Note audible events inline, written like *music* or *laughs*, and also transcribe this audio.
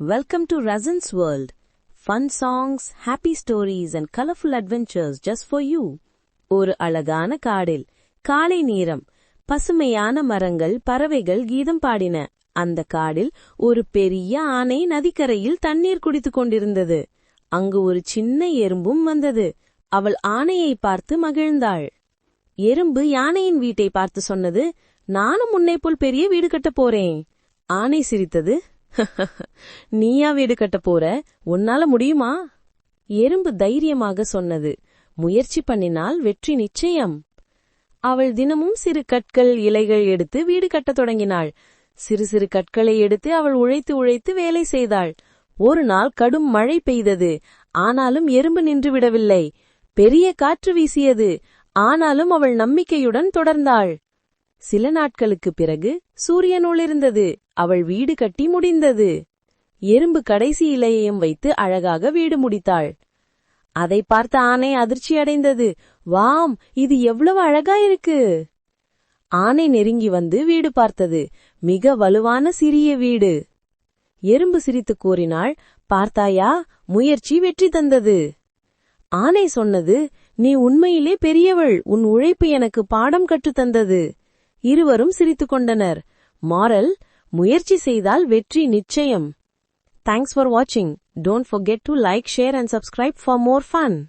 Welcome to Razin's World. Fun songs, happy stories and colorful adventures just for you. ஒரு அழகான காடில் காலை நேரம். பசுமையான மரங்கள் பறவைகள் கீதம் பாடின. அந்த காடில் ஒரு பெரிய ஆனை நதிக்கரையில் தண்ணீர் குடித்துக் கொண்டிருந்தது. அங்கு ஒரு சின்ன எறும்பும் வந்தது. அவள் ஆனையை பார்த்து மகிழ்ந்தாள். எறும்பு யானையின் வீட்டை பார்த்து சொன்னது நானும் முன்னே போல் பெரிய வீடு கட்டப் போறேன். ஆனை சிரித்தது *laughs* நீயா வீடு கட்டப் போற? உன்னால முடியுமா? எறும்பு தைரியமாக சொன்னது. முயற்சி பண்ணினால் வெற்றி நிச்சயம். அவள் தினமும் சிறு கற்கள் இலைகள் எடுத்து வீடு கட்டத் தொடங்கினாள். சிறு சிறு கற்களை எடுத்து அவள் உழைத்து உழைத்து வேலை செய்தாள். ஒரு நாள் கடும் மழை பெய்தது. ஆனாலும் எறும்பு நின்று விடவில்லை. பெரிய காற்று வீசியது. ஆனாலும் அவள் நம்பிக்கையுடன் தொடர்ந்தாள். சில நாட்களுக்கு பிறகு சூரியன் ஒளிர்ந்தது. அவள் வீடு கட்டி முடிந்தது. எறும்பு கடைசி இலையையும் வைத்து அழகாக வீடு முடித்தாள். அதை பார்த்த ஆனை அதிர்ச்சியடைந்தது வாம் இது எவ்வளவு அழகா இருக்கு! ஆனை நெருங்கி வந்து வீடு பார்த்தது. மிக வலுவான சிறிய வீடு. எறும்பு சிரித்து கூறினாள் பார்த்தாயா? முயற்சி வெற்றி தந்தது. ஆனை சொன்னது நீ உண்மையிலே பெரியவள். உன் உழைப்பு எனக்கு பாடம் கற்றுத் தந்தது. இருவரும் சிரித்துக் கொண்டனர். மாரல் முயற்சி செய்தால் வெற்றி நிச்சயம். தேங்க்ஸ் ஃபார் வாட்சிங் don't forget to like share and subscribe for more fun